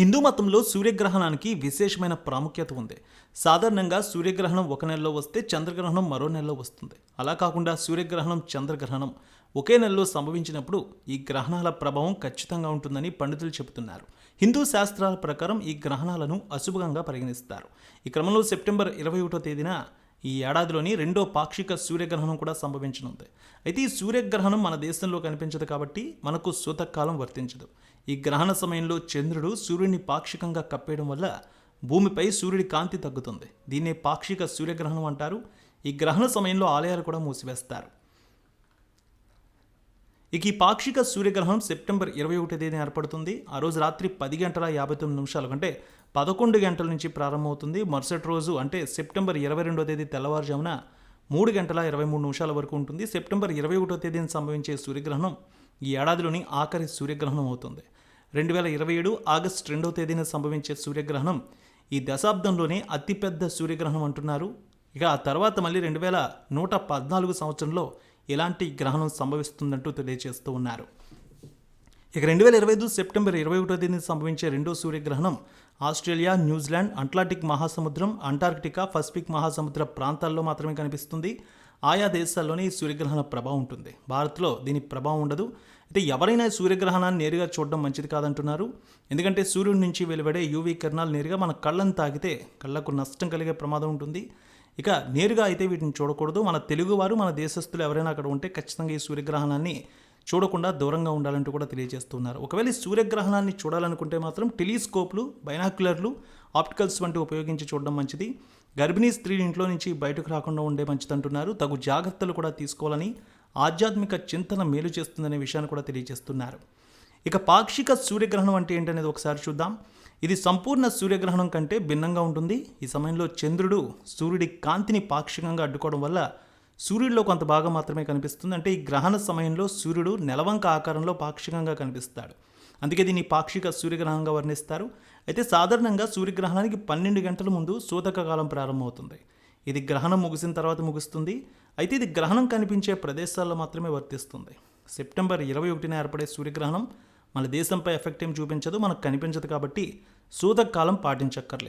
హిందూ మతంలో సూర్యగ్రహణానికి విశేషమైన ప్రాముఖ్యత ఉంది. సాధారణంగా సూర్యగ్రహణం ఒక నెలలో వస్తే చంద్రగ్రహణం మరో నెలలో వస్తుంది. అలా కాకుండా సూర్యగ్రహణం చంద్రగ్రహణం ఒకే నెలలో సంభవించినప్పుడు ఈ గ్రహణాల ప్రభావం ఖచ్చితంగా ఉంటుందని పండితులు చెబుతున్నారు. హిందూ శాస్త్రాల ప్రకారం ఈ గ్రహణాలను అశుభంగా పరిగణిస్తారు. ఈ క్రమంలో సెప్టెంబర్ ఇరవై ఒకటో తేదీన ఈ ఏడాదిలోని రెండో పాక్షిక సూర్యగ్రహణం కూడా సంభవించనుంది. అయితే ఈ సూర్యగ్రహణం మన దేశంలో కనిపించదు కాబట్టి మనకు సూతకాలం వర్తించదు. ఈ గ్రహణ సమయంలో చంద్రుడు సూర్యుడిని పాక్షికంగా కప్పేయడం వల్ల భూమిపై సూర్యుడి కాంతి తగ్గుతుంది. దీన్నే పాక్షిక సూర్యగ్రహణం అంటారు. ఈ గ్రహణ సమయంలో ఆలయాలు కూడా మూసివేస్తారు. ఇక ఈ పాక్షిక సూర్యగ్రహణం సెప్టెంబర్ ఇరవై ఒకటి తేదీన ఏర్పడుతుంది. ఆ రోజు రాత్రి పది గంటల యాభై తొమ్మిది నిమిషాలు అంటే పదకొండు గంటల నుంచి ప్రారంభమవుతుంది. మరుసటి రోజు అంటే సెప్టెంబర్ ఇరవై రెండో తేదీ తెల్లవారుజామున మూడు గంటల ఇరవై మూడు నిమిషాల వరకు ఉంటుంది. సెప్టెంబర్ ఇరవై ఒకటో తేదీన సంభవించే సూర్యగ్రహణం ఈ ఏడాదిలోని ఆఖరి సూర్యగ్రహణం అవుతుంది. రెండు వేల ఇరవై ఏడు ఆగస్టు రెండవ తేదీన సంభవించే సూర్యగ్రహణం ఈ దశాబ్దంలోనే అతిపెద్ద సూర్యగ్రహణం అంటున్నారు. ఇక ఆ తర్వాత మళ్ళీ రెండు వేల నూట పద్నాలుగు సంవత్సరంలో ఇలాంటి గ్రహణం సంభవిస్తుందంటూ తెలియజేస్తూ ఉన్నారు. ఇక రెండు వేల ఇరవై ఐదు సెప్టెంబర్ ఇరవై ఒకటో తేదీన సంభవించే రెండో సూర్యగ్రహణం ఆస్ట్రేలియా న్యూజిలాండ్ అట్లాంటిక్ మహాసముద్రం అంటార్కిటికా పసిఫిక్ మహాసముద్ర ప్రాంతాల్లో మాత్రమే కనిపిస్తుంది. ఆయా దేశాల్లోనే ఈ సూర్యగ్రహణ ప్రభావం ఉంటుంది. భారత్లో దీని ప్రభావం ఉండదు. అయితే ఎవరైనా సూర్యగ్రహణాన్ని నేరుగా చూడడం మంచిది కాదంటున్నారు. ఎందుకంటే సూర్యుడి నుంచి వెలువడే యూవీ కిరణాలు నేరుగా మన కళ్ళను తాకితే కళ్ళకు నష్టం కలిగే ప్రమాదం ఉంటుంది. ఇక నేరుగా అయితే వీటిని చూడకూడదు. మన తెలుగువారు మన దేశస్తులు ఎవరైనా అక్కడ ఉంటే ఖచ్చితంగా ఈ సూర్యగ్రహణాన్ని చూడకుండా దూరంగా ఉండాలంటూ కూడా తెలియజేస్తున్నారు. ఒకవేళ సూర్యగ్రహణాన్ని చూడాలనుకుంటే మాత్రం టెలిస్కోప్లు బైనాక్యులర్లు ఆప్టికల్స్ వంటివి ఉపయోగించి చూడడం మంచిది. గర్భిణీ స్త్రీ ఇంట్లో నుంచి బయటకు రాకుండా ఉండే మంచిదంటున్నారు తగు జాగ్రత్తలు కూడా తీసుకోవాలని ఆధ్యాత్మిక చింతన మేలు చేస్తుందనే విషయాన్ని కూడా తెలియజేస్తున్నారు. ఇక పాక్షిక సూర్యగ్రహణం అంటే ఏంటనేది ఒకసారి చూద్దాం. ఇది సంపూర్ణ సూర్యగ్రహణం కంటే భిన్నంగా ఉంటుంది. ఈ సమయంలో చంద్రుడు సూర్యుడి కాంతిని పాక్షికంగా అడ్డుకోవడం వల్ల సూర్యుడిలో కొంత భాగం మాత్రమే కనిపిస్తుంది. అంటే ఈ గ్రహణ సమయంలో సూర్యుడు నెలవంక ఆకారంలో పాక్షికంగా కనిపిస్తాడు. అందుకే దీన్ని పాక్షిక సూర్యగ్రహణంగా వర్ణిస్తారు. అయితే సాధారణంగా సూర్యగ్రహణానికి పన్నెండు గంటల ముందు సూతక కాలం ప్రారంభమవుతుంది. ఇది గ్రహణం ముగిసిన తర్వాత ముగుస్తుంది. అయితే ఇది గ్రహణం కనిపించే ప్రదేశాల్లో మాత్రమే వర్తిస్తుంది. సెప్టెంబర్ ఇరవై ఒకటిన ఏర్పడే సూర్యగ్రహణం మన దేశంపై ఎఫెక్ట్ ఏం చూపించదు మనకు కనిపించదు కాబట్టి సూతక కాలం పాటించక్కర్లేదు.